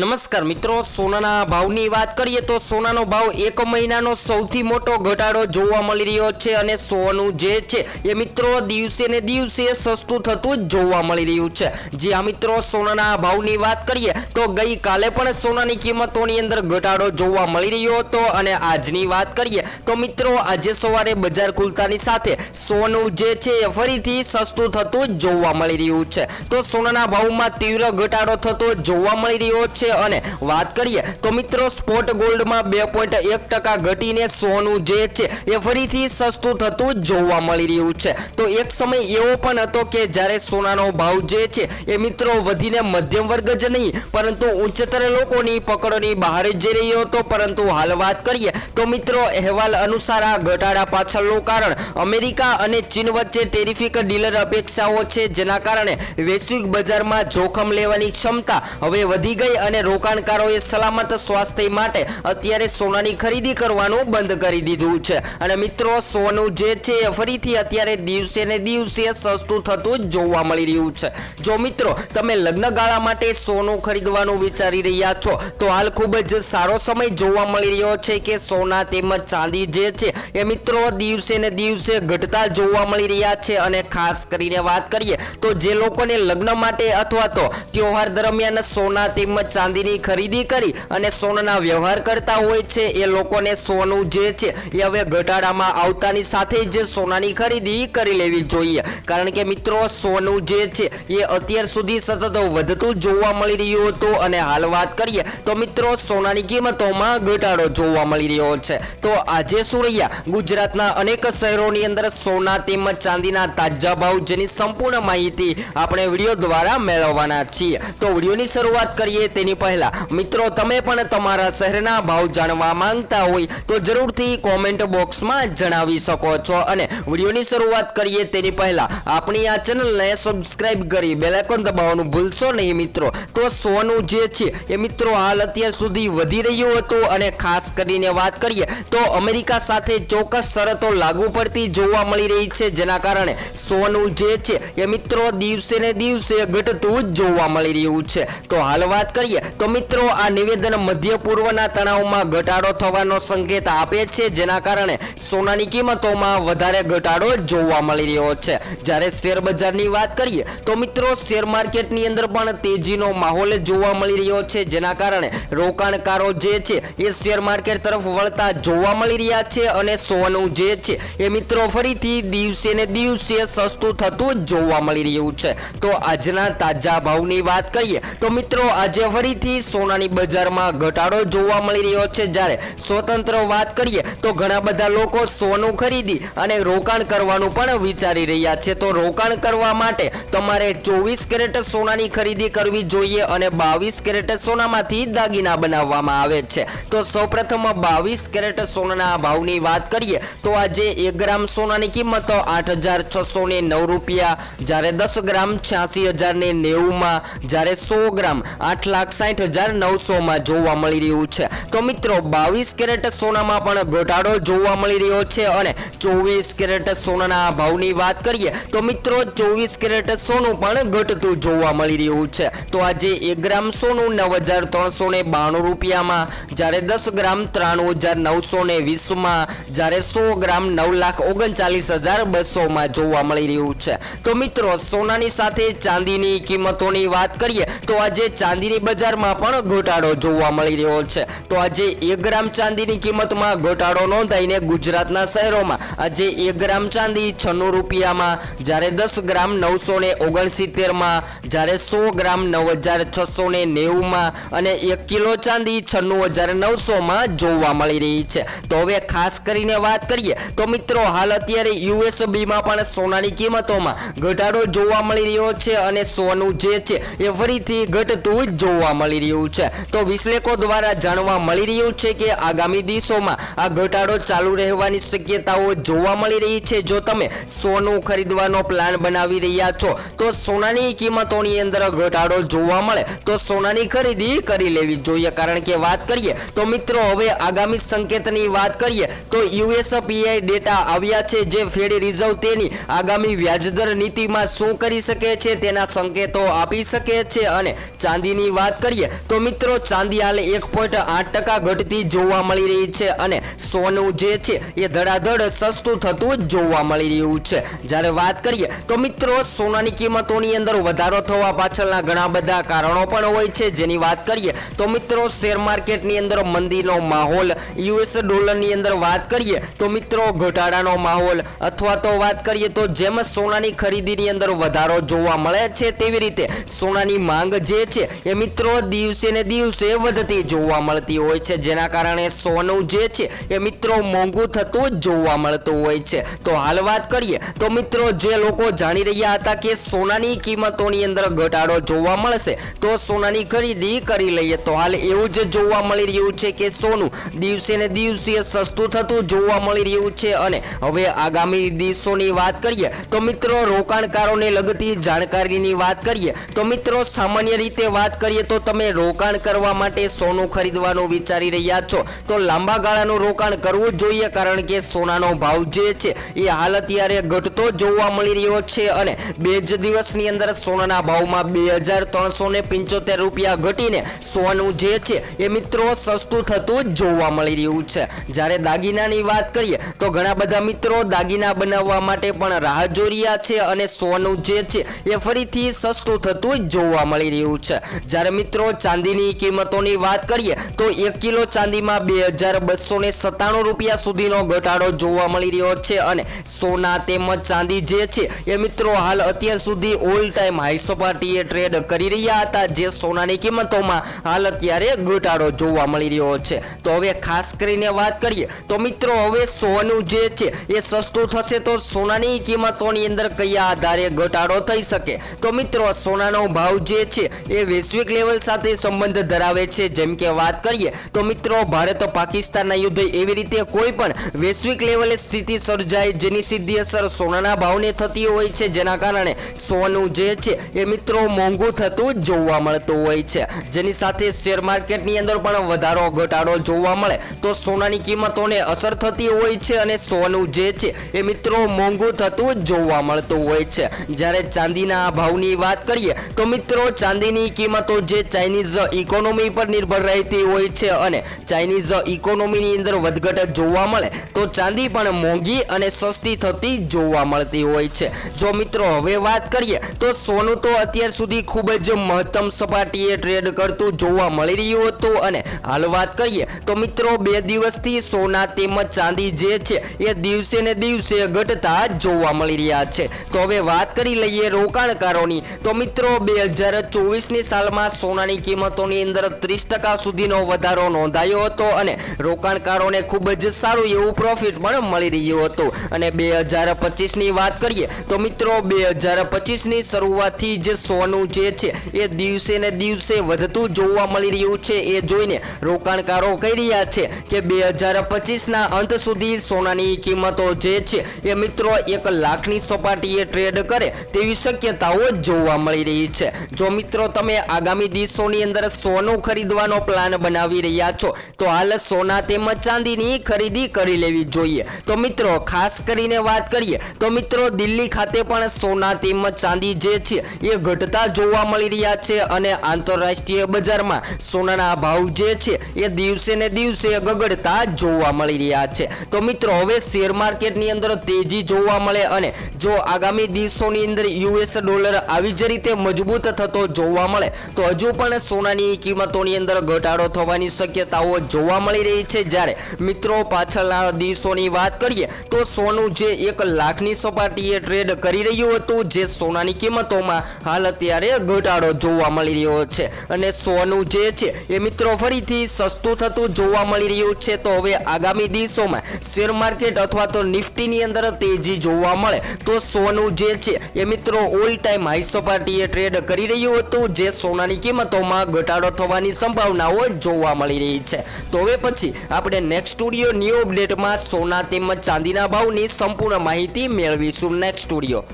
નમસ્કાર મિત્રો, સોનાના ભાવની વાત કરીએ તો સોનાનો ભાવ એક મહિનાનો સૌથી મોટો ઘટાડો જોવા મળી રહ્યો છે અને સોનું જે છે એ મિત્રો દિવસે ને દિવસે સસ્તું થતું જ જોવા મળી રહ્યું છે. જે આ મિત્રો, સોનાના ભાવની વાત કરીએ તો ગઈકાલે પણ સોનાની કિંમતોની અંદર ઘટાડો જોવા મળી રહ્યો હતો અને આજની વાત કરીએ તો મિત્રો, આજે સવારે બજાર ખુલતાની સાથે સોનું જે છે એ ફરીથી સસ્તું થતું જ જોવા મળી રહ્યું છે. તો સોનાના ભાવમાં તીવ્ર ઘટાડો થતો જોવા મળી રહ્યો છે અને વાત કરીએ તો મિત્રો સ્પોટ ગોલ્ડમાં બે પોઈન્ટ એક ટકા ઘટીને સોનું જે છે એ ફરીથી સસ્તું થતું જોવા મળી રહ્યું છે. તો એક સમય એવો પણ હતો કે જ્યારે સોનાનો ભાવ જે છે એ મિત્રો વધીને મધ્યમ વર્ગ જ નહીં, પરંતુ ઉચ્ચતર લોકોની પકડની બહાર જઈ રહ્યો હતો. પરંતુ હાલ વાત કરીએ તો મિત્રો અહેવાલ અનુસાર આ ઘટાડા પાછળનું કારણ અમેરિકા અને ચીન વચ્ચે ટેરિફિક ડીલર અપેક્ષાઓ છે, જેના કારણે વૈશ્વિક બજારમાં જોખમ લેવાની ક્ષમતા હવે વધી ગઈ અને રોકાણકારોએ સલામત સ્વાસ્થ્ય માટે અત્યારે સોનાની ખરીદી કરવાનું બંધ કરી દીધું છે. અને મિત્રો, સોનું જે છે એ ફરીથી અત્યારે દિવસે ને દિવસે સસ્તું થતું જોવા મળી રહ્યું છે. જો મિત્રો, તમે લગ્નગાળા માટે સોનું ખરીદવાનું વિચારી રહ્યા છો, તો હાલ ખૂબ જ સારો સમય જોવા મળી રહ્યો છે કે સોના તેમજ ચાંદી જે છે એ મિત્રો દિવસે ને દિવસે ઘટતા જોવા મળી રહ્યા છે. અને ખાસ કરીને વાત કરીએ તો જે લોકોને લગ્ન માટે અથવા તો તહેવાર દરમિયાન સોના તેમજ ચાંદીની ખરીદી કરી અને સોનાના વ્યવહાર કરતા હોય છે. એ લોકોને સોનું જે છે, એ હવે ઘટાડામાં આવતાની સાથે જ સોનાની ખરીદી કરી લેવી જોઈએ. કારણ કે મિત્રો, સોનું જે છે, એ અત્યાર સુધી સતત વધતું જોવા મળી રહ્યું હતું. અને હાલ વાત કરીએ તો મિત્રો, સોનાની કિંમતોમાં ઘટાડો જોવા મળી રહ્યો છે. તો આજે શું રહ્યા? ગુજરાતના અનેક શહેરોની અંદર સોના તેમજ ચાંદીના તાજા ભાવ જેની સંપૂર્ણ માહિતી આપણે વીડિયો દ્વારા મેળવવાના છીએ. તો વિડીયોની શરૂઆત કરીએ, તેની પહેલા. મિત્રો, તમે પણ તમારા શહેરના ભાવ જાણવા માંગતા હોય તો જરૂરથી કોમેન્ટ બોક્સમાં જણાવી શકો છો અને વિડીયોની શરૂઆત કરીએ તેની પહેલા. આપણી આ ચેનલને સબસ્ક્રાઈબ કરી બેલાઇકોન દબાવવાનું ભૂલશો નહીં મિત્રો. તો સોનું જે છે એ મિત્રો હાલ અત્યાર સુધી વધી રહ્યું હતું અને ખાસ કરીને વાત કરીએ તો અમેરિકા સાથે ચોક્કસ શરતો લાગુ પડતી જોવા મળી રહી છે. જેના કારણે સોનું જે છે એ મિત્રો દિવસે ને દિવસે ઘટતું જ જોવા મળી રહ્યું છે. તો હાલ વાત કરીએ તો મિત્રો, આ નિવેદન મધ્ય પૂર્વના તણાવમાં ઘટાડો થવાનો સંકેત આપે છે, જેના કારણે સોનાની કિંમતોમાં વધારે ઘટાડો જોવા મળી રહ્યો છે. જ્યારે શેર બજારની વાત કરીએ, તો મિત્રો, શેર માર્કેટની અંદર પણ તેજીનો માહોલ જોવા મળી રહ્યો છે, જેના કારણે રોકાણકારો જે છે, એ શેર માર્કેટ તરફ વળતા જોવા મળી રહ્યા છે અને સોનું જે છે, એ મિત્રો, ફરીથી દિવસે ને દિવસે સસ્તું થતું જોવા મળી રહ્યું છે. તો આજના તાજા ભાવની વાત કરીએ, તો મિત્રો, આજે ફરીથી સોનાની બજારમાં ઘટાડો જોવા મળી રહ્યો છે. જ્યારે સ્વતંત્ર વાત કરીએ તો ઘણા બધા લોકો સોનું ખરીદી અને રોકાણ કરવાનું પણ વિચારી રહ્યા છે. તો રોકાણ કરવા માટે તમારે ચોવીસ કેરેટ સોનાની ખરીદી કરવી જોઈએ અને બાવીસ કેરેટ સોનામાંથી દાગીના બનાવવામાં આવે છે. તો સૌપ્રથમ બાવીસ કેરેટ સોનાના ભાવની વાત કરીએ તો આજે એક ગ્રામ સોનાની કિંમત આઠ હજાર છસો ને નવ રૂપિયા, જ્યારે દસ ગ્રામ છ્યાસી હજાર ને નેવુંમાં, જ્યારે સો ગ્રામ આઠ લાખ સાઠ હજાર નવસોમાં જોવા મળી રહ્યું છે. તો મિત્રો, બાવીસ કેરેટ સોનામાં પણ ઘટાડો જોવા મળી રહ્યો છે અને ચોવીસ કેરેટ સોનાના ભાવની વાત કરીએ, તો મિત્રો, ચોવીસ કેરેટ સોનું પણ ઘટતું જોવા મળી રહ્યું છે. તો આજે એક ગ્રામ સોનું નવ હજાર ત્રણસો ને બાણું રૂપિયામાં, જ્યારે દસ ગ્રામ ત્રાણું હજાર નવસો ને વીસમાં, જ્યારે સો ગ્રામ નવ લાખ ઓગણચાલીસ હજાર બસોમાં જોવા મળી રહ્યું છે. તો મિત્રો, સોનાની સાથે ચાંદીની કિંમતોની વાત કરીએ, તો આજે ચાંદીની બજારમાં પણ ઘટાડો જોવા મળી રહ્યો છે. તો આજે એક ગ્રામ ચાંદીની કિંમતમાં ઘોટાડો નોંધાઈને ગુજરાતના શહેરોમાં આજે એક ગ્રામ ચાંદી છન્નું રૂપિયામાં, જ્યારે દસ ગ્રામ નવસો ને ઓગણસિત્તેરમાં, જ્યારે સો ગ્રામ નવ હજાર છસો ને નેવુંમાં અને એક કિલો ચાંદી છન્નું હજાર નવસોમાં જોવા મળી રહી છે. તો હવે ખાસ કરીને વાત કરીએ, તો મિત્રો હાલ અત્યારે યુએસબીમાં પણ સોનાની કિંમતોમાં ઘટાડો જોવા મળી રહ્યો છે અને સોનું જે છે એ ફરીથી ઘટતું જોવા મળી રહ્યું છે. તો વિશ્લેષકો દ્વારા જાણવા મળી રહ્યું છે કે આગામી દિવસોમાં આ ઘટાડો ચાલુ રહેવાની શક્યતાઓ જોવા મળી રહી છે. જો તમે સોનું ખરીદવાનો પ્લાન બનાવી રહ્યા છો, તો સોનાની કિંમતોની અંદર ઘટાડો જોવા મળે. તો સોનાની ખરીદી કરી લેવી જોઈએ. કારણ કે વાત કરીએ તો મિત્રો, હવે આગામી સંકેતની વાત કરીએ તો યુએસપીઆઈ ડેટા આવ્યા છે જે ફેડ રિઝર્વ તેની આગામી વ્યાજદર નીતિમાં શું કરી શકે છે તેના સંકેતો આપી શકે છે અને ચાંદીની વાત કરીએ કરીએ તો મિત્રો ચાંદી હાલ એક પોઈન્ટ આઠ ટકા ઘટતી જોવા મળી રહી છે અને સોનું જે છે એ ધડાધડ સસ્તું થતું જોવા મળી રહ્યું છે. જ્યારે વાત કરીએ તો મિત્રો સોનાની કિંમતોની અંદર વધારો થવા પાછળના ઘણા બધા કારણો પણ હોય છે. જેની વાત કરીએ તો મિત્રો શેર માર્કેટની અંદર મંદીનો માહોલ, યુએસ ડોલરની અંદર વાત કરીએ તો મિત્રો ઘટાડાનો માહોલ, અથવા તો વાત કરીએ તો જેમ સોનાની ખરીદીની અંદર વધારો જોવા મળે છે, તેવી રીતે સોનાની માંગ જે છે એ મિત્રો દિવસે ને દિવસે વધતી જોવા મળતી હોય છે. જેના કારણે સોનું જે છે એ મિત્રો મોંઘું થતું જોવા મળતું હોય છે. તો હાલ વાત કરીએ તો મિત્રો જે લોકો જાણી રહ્યા હતા કે સોનાની કિંમતોની અંદર ઘટાડો જોવા મળશે, તો સોનાની ખરીદી કરી લઈએ. તો હાલ એવું જ જોવા મળી રહ્યું છે કે સોનું દિવસે ને દિવસે સસ્તું થતું જોવા મળી રહ્યું છે. અને હવે આગામી દિવસોની વાત કરીએ તો મિત્રો રોકાણકારોને લગતી જાણકારીની વાત કરીએ તો મિત્રો સામાન્ય રીતે વાત કરીએ તો તમે રોકાણ કરવા માટે સોનું ખરીદવાનું વિચારી રહ્યા છો, તો લાંબા ગાળાનું રોકાણ કરવું જોઈએ, કારણ કે સોનાનો ભાવ જે છે, એ હાલ અત્યારે ઘટતો જોવા મળી રહ્યો છે અને બે જ દિવસની અંદર સોનાના ભાવમાં બે હજાર ત્રણસો પંચોતેર રૂપિયા ઘટીને સોનું જે છે, એ મિત્રો સસ્તું થતું જોવા મળી રહ્યું છે. જ્યારે દાગીનાની વાત કરીએ, તો ઘણા બધા મિત્રો દાગીના બનાવવા માટે પણ રાહ જોઈ રહ્યા છે અને સોનું જે છે, એ ફરીથી સસ્તું થતું જોવા મળી રહ્યું છે. જ્યારે મિત્રો ચાંદીની કિંમતોની વાત કરીએ, તો એક કિલો ચાંદીમાં બે હજાર બસો ને સત્તાણું રૂપિયા સુધીનો ઘટાડો જોવા મળી રહ્યો છે અને સોના તેમજ ચાંદી જે છે, એ મિત્રો હાલ અત્યાર સુધી ઓલ ટાઈમ હાઈ સપાટીએ ટ્રેડ કરી રહ્યા હતા, જે સોનાની કિંમતોમાં હાલ અત્યારે ઘટાડો જોવા મળી રહ્યો છે. તો હવે ખાસ કરીને વાત કરીએ, તો મિત્રો હવે સોનું જે છે, એ સસ્તું થશે તો સોનાની કિંમતોની અંદર કયા આધારે ઘટાડો થઈ શકે? તો મિત્રો, સોનાનો ભાવ જે છે, એ વૈશ્વિક લેવલ સાથે સંબંધ ધરાવે છે. જેમ કે વાત કરીએ, તો મિત્રો, ભારત પાકિસ્તાનના યુદ્ધ એવી રીતે કોઈ પણ વૈશ્વિક લેવલે સ્થિતિ સર્જાય જેની સીધી અસર સોનાના ભાવને થતી હોય છે. જેના કારણે સોનું જે છે એ મિત્રો મોંઘું થતું જોવા મળતું હોય છે. જેની સાથે શેર માર્કેટની અંદર પણ વધારો ઘટાડો જોવા મળે, તો સોનાની કિંમતોને અસર થતી હોય છે અને સોનું જે છે એ મિત્રો મોંઘું થતું જોવા મળતું હોય છે. જ્યારે ચાંદીના ભાવની વાત કરીએ, તો મિત્રો, ચાંદીની કિંમતો જે ચાઇનીઝ ઇકોનોમી પર નિર્ભર રહેતી હોય છે અને ચાઇનીઝ ઇકોનોમીની અંદર વધઘટ જોવા મળે તો ચાંદી પણ મોંઘી અને સસ્તી થતી જોવા મળતી હોય છે. જો મિત્રો હવે વાત કરીએ તો સોનું તો અત્યાર સુધી ખૂબ જ મહત્તમ સપાટીએ ટ્રેડ કરતું જોવા મળી રહ્યું હતું અને હાલ વાત કરીએ તો મિત્રો બે દિવસથી સોના તેમજ ચાંદી જે છે એ દિવસે ને દિવસે ઘટતા જોવા મળી રહ્યા છે. તો હવે વાત કરી લઈએ રોકાણકારોની. તો મિત્રો બે હજાર ચોવીસની સાલમાં સોનાની કિંમતોની અંદર ત્રીસ ટકા સુધીનો વધારો નોંધાયો હતો અને રોકાણકારોને ખૂબ જ સારું એવું પ્રોફિટ પણ મળી રહ્યું હતું. અને બે હજાર પચીસની વાત કરીએ તો મિત્રો, બે હજાર પચીસની શરૂઆતથી જે સોનું જે છે એ દિવસે ને દિવસે વધતું જોવા મળી રહ્યું છે. એ જોઈને રોકાણકારો કહી રહ્યા છે કે બે હજાર પચીસના અંત સુધી સોનાની કિંમતો જે છે એ મિત્રો એક લાખની સપાટીએ ટ્રેડ કરે તેવી શક્યતાઓ જોવા મળી રહી છે. જો મિત્રો તમે આગામી દિવસોની અંદર સોનું ખરીદવાનો પ્લાન બનાવી રહ્યા છો. તો હાલ સોના તેમજ ચાંદીની ખરીદી કરી લેવી જોઈએ. તો મિત્રો, ખાસ કરીને વાત કરીએ, તો મિત્રો, દિલ્હી ખાતે પણ સોના તેમજ ચાંદી જે છે, એ ઘટતા જોવા મળી રહ્યા છે અને આંતરરાષ્ટ્રીય બજારમાં સોનાના ભાવ જે છે, એ દિવસે ને દિવસે ગગડતા જોવા મળી રહ્યા છે. તો મિત્રો, હવે શેર માર્કેટની અંદર તેજી જોવા મળે અને જો આગામી દિવસોની અંદર યુએસ ડોલર આવી જ રીતે મજબૂત થતો જોવા મળે, તો હજુ પણ સોનાની કિંમતોની અંદર ઘટાડો થવાની શક્યતાઓ જોવા મળી રહી છે. જ્યારે મિત્રો પાછળના દિવસોની વાત કરીએ, તો સોનું જે એક લાખની સપાટીએ ટ્રેડ કરી રહ્યું હતું, જે સોનાની કિંમતોમાં હાલ અત્યારે ઘટાડો જોવા મળી રહ્યો છે. અને સોનું જે છે, એ મિત્રો ફરીથી સસ્તું થતું જોવા મળી રહ્યું છે. તો હવે આગામી દિવસોમાં શેર માર્કેટ અથવા તો નિફ્ટીની અંદર તેજી જોવા મળે. તો સોનું જે છે, એ મિત્રો ઓલ ટાઈમ હાઈ સપાટીએ ટ્રેડ કરી રહ્યું હતું, જે સોનાની કિંમતોમાં ઘટાડો થવાની સંભાવનાઓ જોવા મળી રહી છે. તો હવે પછી આપણે નેક્સ્ટ સ્ટુડિયો ન્યૂ અપડેટમાં સોના તેમજ ચાંદીના ભાવની સંપૂર્ણ માહિતી મેળવીશું. Next studio